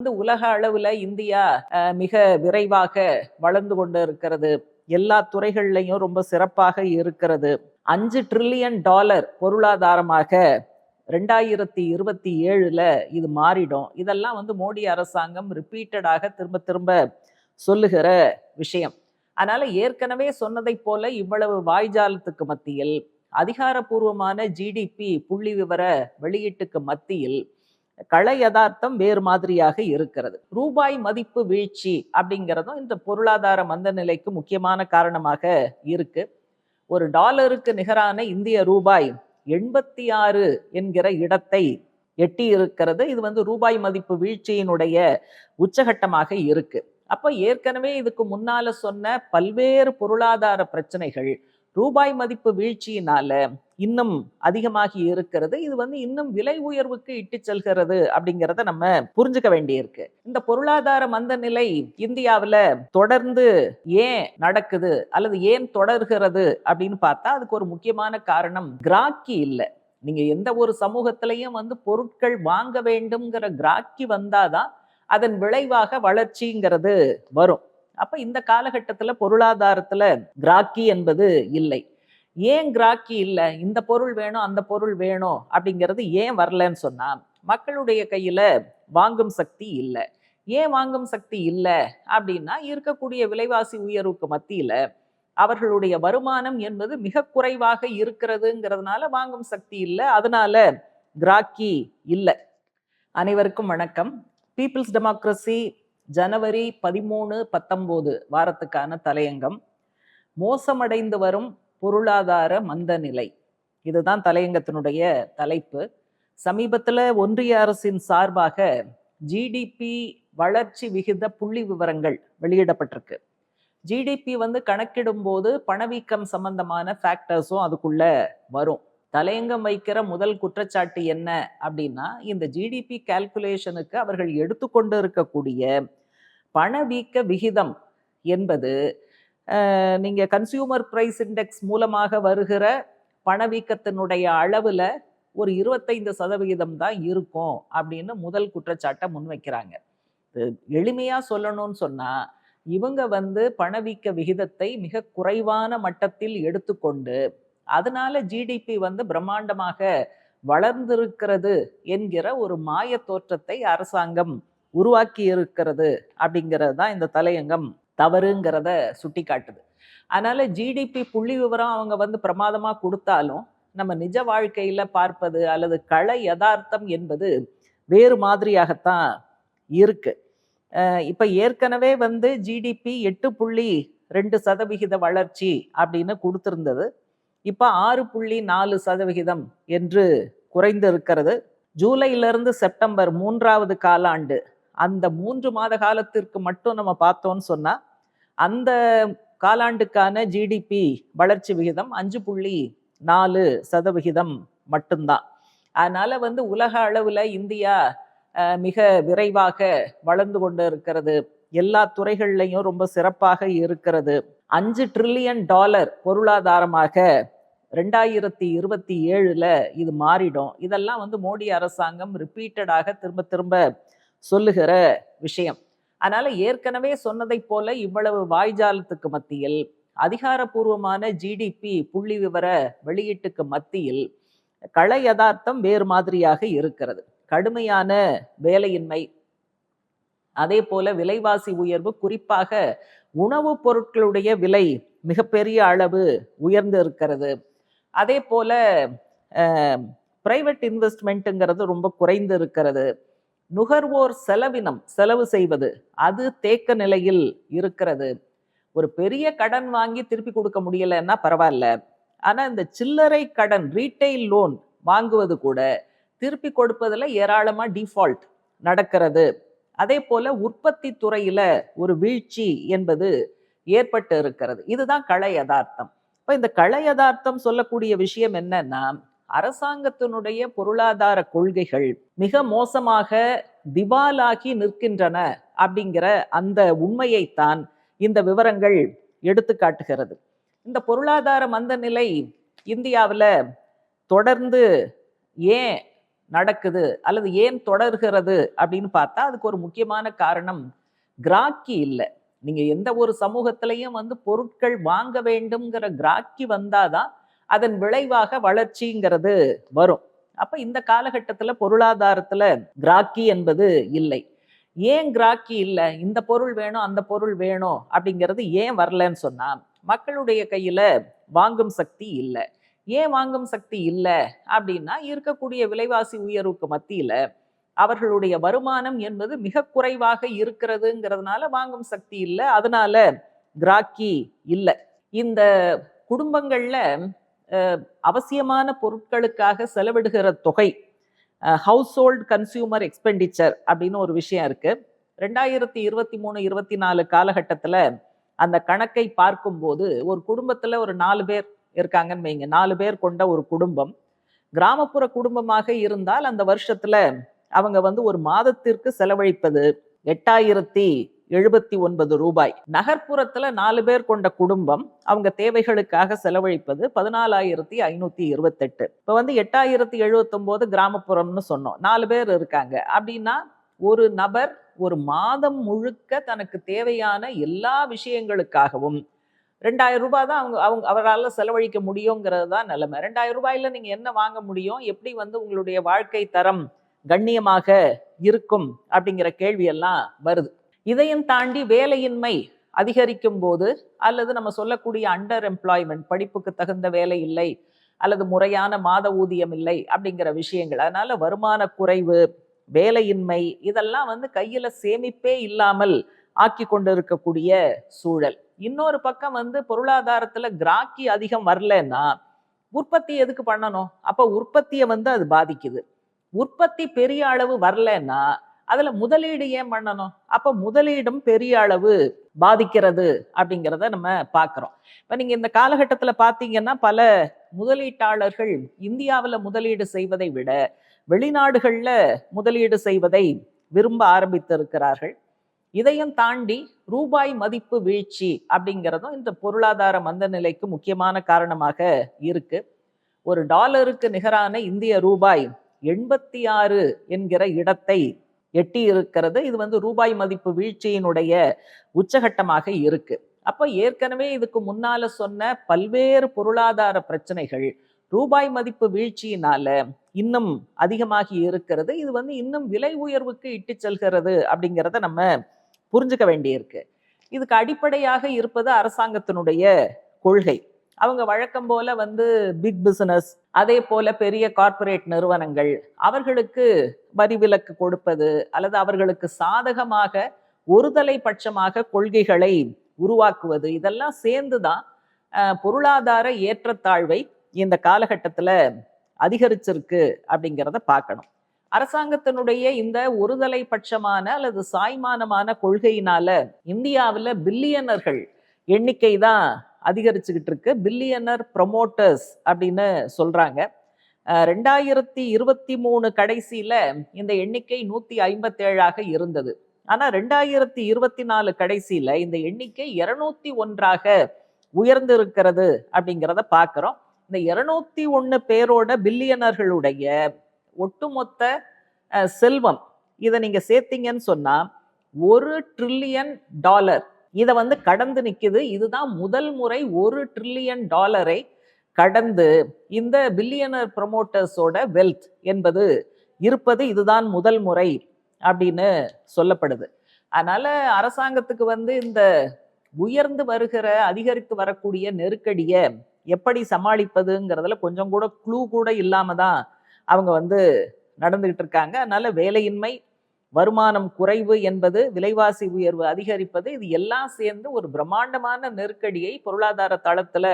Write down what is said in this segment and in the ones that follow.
வந்து உலக அளவில் இந்தியா மிக விரைவாக வளர்ந்து கொண்டு இருக்கிறது. எல்லா துறைகள்லையும் ரொம்ப சிறப்பாக இருக்கிறது. அஞ்சு ட்ரில்லியன் டாலர் பொருளாதாரமாக ரெண்டாயிரத்தி இருபத்தி ஏழில் இது மாறிடும். இதெல்லாம் வந்து மோடி அரசாங்கம் ரிப்பீட்டடாக திரும்ப திரும்ப சொல்லுகிற விஷயம். அதனால் ஏற்கனவே சொன்னதை போல இவ்வளவு வாய்ஜாலத்துக்கு மத்தியில் அதிகாரப்பூர்வமான ஜிடிபி புள்ளி விவர வெளியீட்டுக்கு மத்தியில் கள யதார்த்தம் வேறு மாதிரியாக இருக்கிறது. ரூபாய் மதிப்பு வீழ்ச்சி அப்படிங்கிறதும் இந்த பொருளாதார மந்த நிலைக்கு முக்கியமான காரணமாக இருக்கு. ஒரு டாலருக்கு நிகரான இந்திய ரூபாய் எண்பத்தி ஆறு என்கிற இடத்தை எட்டி இருக்கிறது. இது வந்து ரூபாய் மதிப்பு வீழ்ச்சியினுடைய உச்சகட்டமாக இருக்கு. அப்போ ஏற்கனவே இதுக்கு முன்னால சொன்ன பல்வேறு பொருளாதார பிரச்சனைகள் ரூபாய் மதிப்பு வீழ்ச்சியினால இன்னும் அதிகமாகி இருக்கிறது. இது வந்து இன்னும் விலை உயர்வுக்கு இட்டு செல்கிறது அப்படிங்கிறத நம்ம புரிஞ்சுக்க வேண்டியிருக்கு. இந்த பொருளாதார மந்த நிலை இந்தியாவில் தொடர்ந்து ஏன் நடக்குது அல்லது ஏன் தொடர்கிறது அப்படின்னு பார்த்தா அதுக்கு ஒரு முக்கியமான காரணம் கிராக்கி இல்லை. நீங்க எந்த ஒரு சமூகத்திலையும் வந்து பொருட்கள் வாங்க வேண்டும்ங்கிற கிராக்கி வந்தாதான் அதன் விளைவாக வளர்ச்சிங்கிறது வரும். அப்ப இந்த காலகட்டத்துல பொருளாதாரத்துல கிராக்கி என்பது இல்லை. ஏன் கிராக்கி இல்லை? இந்த பொருள் வேணும் அந்த பொருள் வேணும் அப்படிங்கிறது ஏன் வரலன்னு சொன்னா மக்களுடைய கையில வாங்கும் சக்தி இல்லை. ஏன் வாங்கும் சக்தி இல்லை அப்படின்னா இருக்கக்கூடிய விலைவாசி உயர்வுக்கு மத்தியில அவர்களுடைய வருமானம் என்பது மிக குறைவாக இருக்கிறதுங்கிறதுனால வாங்கும் சக்தி இல்லை. அதனால கிராக்கி இல்லை. அனைவருக்கும் வணக்கம். பீப்புள்ஸ் டெமோக்ரஸி ஜனவரி பதிமூணு பத்தொம்போது வாரத்துக்கான தலையங்கம். மோசமடைந்து வரும் பொருளாதார மந்த நிலை இதுதான் தலையங்கத்தினுடைய தலைப்பு. சமீபத்தில் ஒன்றிய அரசின் சார்பாக ஜிடிபி வளர்ச்சி விகித புள்ளி விவரங்கள் வெளியிடப்பட்டிருக்கு. ஜிடிபி வந்து கணக்கிடும் போது பணவீக்கம் சம்பந்தமான ஃபேக்டர்ஸும் அதுக்குள்ள வரும். தலையங்கம் வைக்கிற முதல் குற்றச்சாட்டு என்ன அப்படின்னா இந்த ஜிடிபி கால்குலேஷனுக்கு அவர்கள் எடுத்துக்கொண்டு இருக்கக்கூடிய பணவீக்க விகிதம் என்பது நீங்கள் கன்சியூமர் ப்ரைஸ் இண்டெக்ஸ் மூலமாக வருகிற பணவீக்கத்தினுடைய அளவில் ஒரு இருபத்தைந்து சதவிகிதம் தான் இருக்கும் அப்படின்னு முதல் குற்றச்சாட்டை முன்வைக்கிறாங்க. எளிமையாக சொல்லணும்னு சொன்னால் இவங்க வந்து பணவீக்க விகிதத்தை மிக குறைவான மட்டத்தில் எடுத்துக்கொண்டு அதனால ஜிடிபி வந்து பிரம்மாண்டமாக வளர்ந்திருக்கிறது என்கிற ஒரு மாய தோற்றத்தை அரசாங்கம் உருவாக்கி இருக்கிறது அப்படிங்கிறது தான் இந்த தலையங்கம் தவறுங்கிறத சுட்டி காட்டுது அதனால ஜிடிபி புள்ளி விவரம் அவங்க வந்து பிரமாதமாக கொடுத்தாலும் நம்ம நிஜ வாழ்க்கையில் பார்ப்பது அல்லது கள யதார்த்தம் என்பது வேறு மாதிரியாகத்தான் இருக்கு. இப்போ ஏற்கனவே வந்து ஜிடிபி எட்டு புள்ளி ரெண்டு சதவிகித வளர்ச்சி அப்படின்னு கொடுத்துருந்தது. இப்போ ஆறு புள்ளி நாலு சதவிகிதம் என்று குறைந்து இருக்கிறது ஜூலையிலிருந்து செப்டம்பர் மூன்றாவது காலாண்டு அந்த மூன்று மாத காலத்திற்கு மட்டும் நம்ம பார்த்தோம்னு சொன்னால் அந்த காலாண்டுக்கான ஜிடிபி வளர்ச்சி விகிதம் அஞ்சு புள்ளி நாலு சதவிகிதம் மட்டும்தான். அதனால வந்து உலக அளவில் இந்தியா மிக விரைவாக வளர்ந்து கொண்டு இருக்கிறது. எல்லா துறைகள்லையும் ரொம்ப சிறப்பாக இருக்கிறது. அஞ்சு ட்ரில்லியன் டாலர் பொருளாதாரமாக ரெண்டாயிரத்தி இருபத்தி ஏழில் இது மாறிடும். இதெல்லாம் வந்து மோடி அரசாங்கம் ரிப்பீட்டடாக திரும்ப திரும்ப சொல்லுகிற விஷயம். அதனால ஏற்கனவே சொன்னதை போல இவ்வளவு வாய்ஜாலத்துக்கு மத்தியில் அதிகாரப்பூர்வமான ஜிடிபி புள்ளி விவர வெளியீட்டுக்கு மத்தியில் கள யதார்த்தம் வேறு மாதிரியாக இருக்கிறது. கடுமையான வேலையின்மை. அதே போல விலைவாசி உயர்வு குறிப்பாக உணவுப் பொருட்களுடைய விலை மிகப்பெரிய அளவு உயர்ந்து இருக்கிறது. அதே போல பிரைவேட் இன்வெஸ்ட்மெண்ட்டுங்கிறது ரொம்ப குறைந்து இருக்கிறது. நுகர்வோர் செலவினம் செலவு செய்வது அது தேக்க நிலையில் இருக்கிறது. ஒரு பெரிய கடன் வாங்கி திருப்பி கொடுக்க முடியலன்னா பரவாயில்ல. ஆனால் இந்த சில்லறை கடன் ரீட்டைல் லோன் வாங்குவது கூட திருப்பி கொடுப்பதில் ஏராளமாக டிஃபால்ட் நடக்கிறது. அதே போல் உற்பத்தி துறையில் ஒரு வீழ்ச்சி என்பது ஏற்பட்டு இருக்கிறது. இதுதான் கள யதார்த்தம். இப்போ இந்த கள யதார்த்தம் சொல்லக்கூடிய விஷயம் என்னன்னா அரசாங்கத்தினுடைய பொருளாதார கொள்கைகள் மிக மோசமாக திவாலாகி நிற்கின்றன அப்படிங்கிற அந்த உண்மையைத்தான் இந்த விவரங்கள் எடுத்து காட்டுகிறது. இந்த பொருளாதார மந்த நிலை இந்தியாவில் தொடர்ந்து ஏன் நடக்குது அல்லது ஏன் தொடர்கிறது அப்படின்னு பார்த்தா அதுக்கு ஒரு முக்கியமான காரணம் கிராக்கி இல்லை. நீங்கள் எந்த ஒரு சமூகத்திலையும் வந்து பொருட்கள் வாங்க வேண்டும்ங்கிற கிராக்கி வந்தாதான் அதன் விளைவாக வளர்ச்சிங்கிறது வரும். அப்ப இந்த காலகட்டத்துல பொருளாதாரத்துல கிராக்கி என்பது இல்லை. ஏன் கிராக்கி இல்லை? இந்த பொருள் வேணும் அந்த பொருள் வேணும் அப்படிங்கிறது ஏன் வரலன்னு சொன்னா மக்களுடைய கையில வாங்கும் சக்தி இல்லை. ஏன் வாங்கும் சக்தி இல்லை அப்படின்னா இருக்கக்கூடிய விலைவாசி உயர்வுக்கு மத்தியில அவர்களுடைய வருமானம் என்பது மிக குறைவாக இருக்கிறதுங்கிறதுனால வாங்கும் சக்தி இல்லை. அதனால கிராக்கி இல்லை. இந்த குடும்பங்கள்ல அவசியமான பொருட்களுக்காக செலவிடுகிற தொகை ஹவுஸ் ஹோல்ட் கன்சியூமர் எக்ஸ்பெண்டிச்சர் அப்படின்னு ஒரு விஷயம் இருக்கு. ரெண்டாயிரத்தி இருபத்தி மூணு இருபத்தி நாலு காலகட்டத்தில் அந்த கணக்கை பார்க்கும்போது ஒரு குடும்பத்தில் ஒரு நாலு பேர் இருக்காங்கன்னு வைங்க. நாலு பேர் கொண்ட ஒரு குடும்பம். கிராமப்புற குடும்பமாக இருந்தால் அந்த வருஷத்துல அவங்க வந்து ஒரு மாதத்திற்கு செலவழிப்பது எட்டாயிரத்தி எழுபத்தி ஒன்பது ரூபாய். நகர்ப்புறத்துல நாலு பேர் கொண்ட குடும்பம் அவங்க தேவைகளுக்காக செலவழிப்பது பதினாலாயிரத்தி ஐநூத்தி இருபத்தெட்டு. இப்ப வந்து எட்டாயிரத்தி எழுபத்தொம்போது கிராமப்புறம்னு சொன்னோம். நாலு பேர் இருக்காங்க. அப்படின்னா ஒரு நபர் ஒரு மாதம் முழுக்க தனக்கு தேவையான எல்லா விஷயங்களுக்காகவும் ரெண்டாயிரம் ரூபாய் தான் அவங்க அவங்க அவரால் செலவழிக்க முடியுங்கிறது தான் நிலைமை. ரெண்டாயிரம் ரூபாயில நீங்க என்ன வாங்க முடியும்? எப்படி வந்து உங்களுடைய வாழ்க்கை தரம் கண்ணியமாக இருக்கும்? அப்படிங்கிற கேள்வி எல்லாம் வருது. இதையும் தாண்டி வேலையின்மை அதிகரிக்கும் போது அல்லது நம்ம சொல்லக்கூடிய அண்டர் எம்ப்ளாய்மெண்ட் படிப்புக்கு தகுந்த வேலை இல்லை அல்லது முறையான மாத ஊதியம் இல்லை அப்படிங்கிற விஷயங்கள். அதனால வருமான குறைவு வேலையின்மை இதெல்லாம் வந்து கையில சேமிப்பே இல்லாமல் ஆக்கி கொண்டிருக்கக்கூடிய சூழல். இன்னொரு பக்கம் வந்து பொருளாதாரத்துல கிராக்கி அதிகம் வரலன்னா உற்பத்தி எதுக்கு பண்ணணும்? அப்ப உற்பத்தியை வந்து அது பாதிக்குது. உற்பத்தி பெரிய அளவு வரலன்னா அதில் முதலீடு ஏன் பண்ணணும்? அப்போ முதலீடும் பெரிய அளவு பாதிக்கிறது அப்படிங்கிறத நம்ம பார்க்குறோம் இப்போ நீங்கள் இந்த காலகட்டத்தில் பார்த்தீங்கன்னா பல முதலீட்டாளர்கள் இந்தியாவில் முதலீடு செய்வதை விட வெளிநாடுகளில் முதலீடு செய்வதை விரும்ப ஆரம்பித்திருக்கிறார்கள். இதையும் தாண்டி ரூபாய் மதிப்பு வீழ்ச்சி அப்படிங்கிறதும் இந்த பொருளாதார மந்த நிலைக்கு முக்கியமான காரணமாக இருக்கு. ஒரு டாலருக்கு நிகரான இந்திய ரூபாய் எண்பத்தி ஆறு என்கிற இடத்தை எட்டி இருக்கிறது. இது வந்து ரூபாய் மதிப்பு வீழ்ச்சியினுடைய உச்சகட்டமாக இருக்கு. அப்போ ஏற்கனவே இதுக்கு முன்னால சொன்ன பல்வேறு பொருளாதார பிரச்சனைகள் ரூபாய் மதிப்பு வீழ்ச்சியினால இன்னும் அதிகமாகி இருக்கிறது. இது வந்து இன்னும் விலை உயர்வுக்கு இட்டு செல்கிறது அப்படிங்கிறத நம்ம புரிஞ்சுக்க வேண்டியிருக்கு. இதுக்கு அடிப்படையாக இருப்பது அரசாங்கத்தினுடைய கொள்கை. அவங்க வழக்கம் போல வந்து பிக் பிசினஸ் அதே போல பெரிய கார்ப்பரேட் நிறுவனங்கள் அவர்களுக்கு வரி விலக்கு கொடுப்பது அல்லது அவர்களுக்கு சாதகமாக ஒருதலை பட்சமாக கொள்கைகளை உருவாக்குவது இதெல்லாம் சேர்ந்துதான் தான் பொருளாதார ஏற்றத்தாழ்வை இந்த காலகட்டத்தில் அதிகரிச்சிருக்கு அப்படிங்கிறத பார்க்கணும். அரசாங்கத்தினுடைய இந்த ஒருதலை பட்சமான அல்லது சாய்மானமான கொள்கையினால இந்தியாவில் பில்லியனர்கள் எண்ணிக்கை தான் அதிகரிச்சுக்கிட்டு இருக்கு பில்லியனர் ப்ரொமோட்டர்ஸ் அப்படின்னு சொல்கிறாங்க ரெண்டாயிரத்தி இருபத்தி மூணு கடைசியில் இந்த எண்ணிக்கை நூற்றி ஐம்பத்தேழாக இருந்தது. ஆனால் ரெண்டாயிரத்தி இருபத்தி நாலு கடைசியில் இந்த எண்ணிக்கை இரநூத்தி ஒன்றாக உயர்ந்திருக்கிறது அப்படிங்கிறத பார்க்குறோம் இந்த இருநூத்தி ஒன்று பேரோட பில்லியனர்களுடைய ஒட்டுமொத்த செல்வம் இதை நீங்கள் சேர்த்தீங்கன்னு சொன்னால் ஒரு ட்ரில்லியன் டாலர் இதை வந்து கடந்து நிற்குது இதுதான் முதல் முறை ஒரு ட்ரில்லியன் டாலரை கடந்து இந்த பில்லியனர் ப்ரமோட்டர்ஸோட வெல்த் என்பது இருப்பது இதுதான் முதல் முறை அப்படின்னு சொல்லப்படுது. அதனால அரசாங்கத்துக்கு வந்து இந்த உயர்ந்து வருகிற அதிகரித்து வரக்கூடிய நெருக்கடியை எப்படி சமாளிப்பதுங்கிறதுல கொஞ்சம் கூட க்ளூ கூட இல்லாம தான் அவங்க வந்து நடந்துகிட்டு இருக்காங்க. அதனால வேலையின்மை வருமானம் குறைவு என்பது விலைவாசி உயர்வு அதிகரிப்பது இது எல்லாம் சேர்ந்து ஒரு பிரம்மாண்டமான நெருக்கடியை பொருளாதார தளத்தில்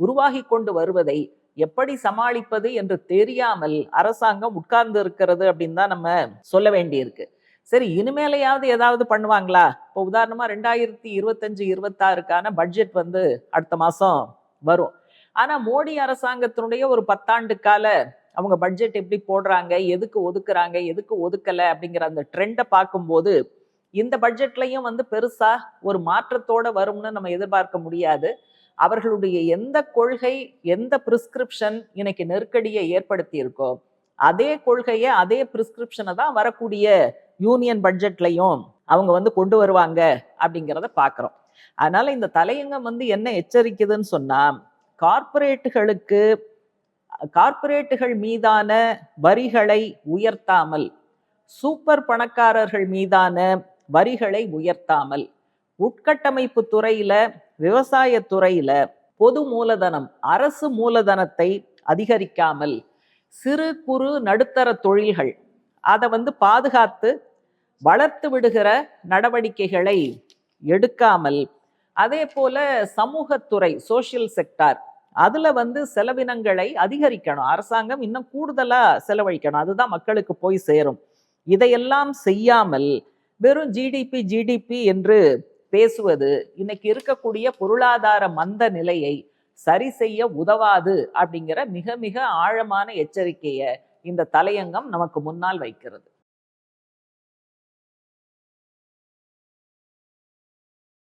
உருவாகி கொண்டு வருவதை எப்படி சமாளிப்பது என்று தெரியாமல் அரசாங்கம் உட்கார்ந்து இருக்கிறது அப்படின்னு தான் நம்ம சொல்ல வேண்டியிருக்கு. சரி இனிமேலையாவது ஏதாவது பண்ணுவாங்களா? இப்போ உதாரணமாக ரெண்டாயிரத்தி இருபத்தஞ்சு இருபத்தாறுக்கான பட்ஜெட் வந்து அடுத்த மாதம் வரும். ஆனால் மோடி அரசாங்கத்தினுடைய ஒரு பத்தாண்டு கால அவங்க பட்ஜெட் எப்படி போடுறாங்க எதுக்கு ஒதுக்குறாங்க எதுக்கு ஒதுக்கலை அப்படிங்கிற அந்த ட்ரெண்டை பார்க்கும்போது இந்த பட்ஜெட்லையும் வந்து பெருசா ஒரு மாற்றத்தோட வரும்னு நம்ம எதிர்பார்க்க முடியாது. அவர்களுடைய எந்த கொள்கை எந்த பிரிஸ்கிரிப்ஷன் இன்னைக்கு நெருக்கடியை ஏற்படுத்தி இருக்கோ அதே கொள்கையை அதே பிரிஸ்கிரிப்ஷனை தான் வரக்கூடிய யூனியன் பட்ஜெட்லையும் அவங்க வந்து கொண்டு வருவாங்க அப்படிங்கிறத பார்க்குறோம். அதனால இந்த தலையங்கம் வந்து என்ன எச்சரிக்குதுன்னு சொன்னா கார்ப்பரேட்டுகளுக்கு கார்ப்பரேட்டுகள் மீதான வரிகளை உயர்த்தாமல் சூப்பர் பணக்காரர்கள் மீதான வரிகளை உயர்த்தாமல் உட்கட்டமைப்பு துறையில விவசாய துறையில பொது மூலதனம் அரசு மூலதனத்தை அதிகரிக்காமல் சிறு குறு நடுத்தர தொழில்கள் அதை வந்து பாதுகாத்து வளர்த்து விடுகிற நடவடிக்கைகளை எடுக்காமல் அதே போல சமூகத்துறை சோஷியல் செக்டார் அதுல வந்து செலவினங்களை அதிகரிக்கணும். அரசாங்கம் இன்னும் கூடுதலா செலவழிக்கணும். அதுதான் மக்களுக்கு போய் சேரும். இதையெல்லாம் செய்யாமல் வெறும் ஜிடிபி ஜிடிபி என்று பேசுவது இன்னைக்கு இருக்கக்கூடிய பொருளாதார மந்த நிலையை சரி செய்ய உதவாது அப்படிங்கிற மிக மிக ஆழமான எச்சரிக்கையை இந்த தலையங்கம் நமக்கு முன்னால் வைக்கிறது.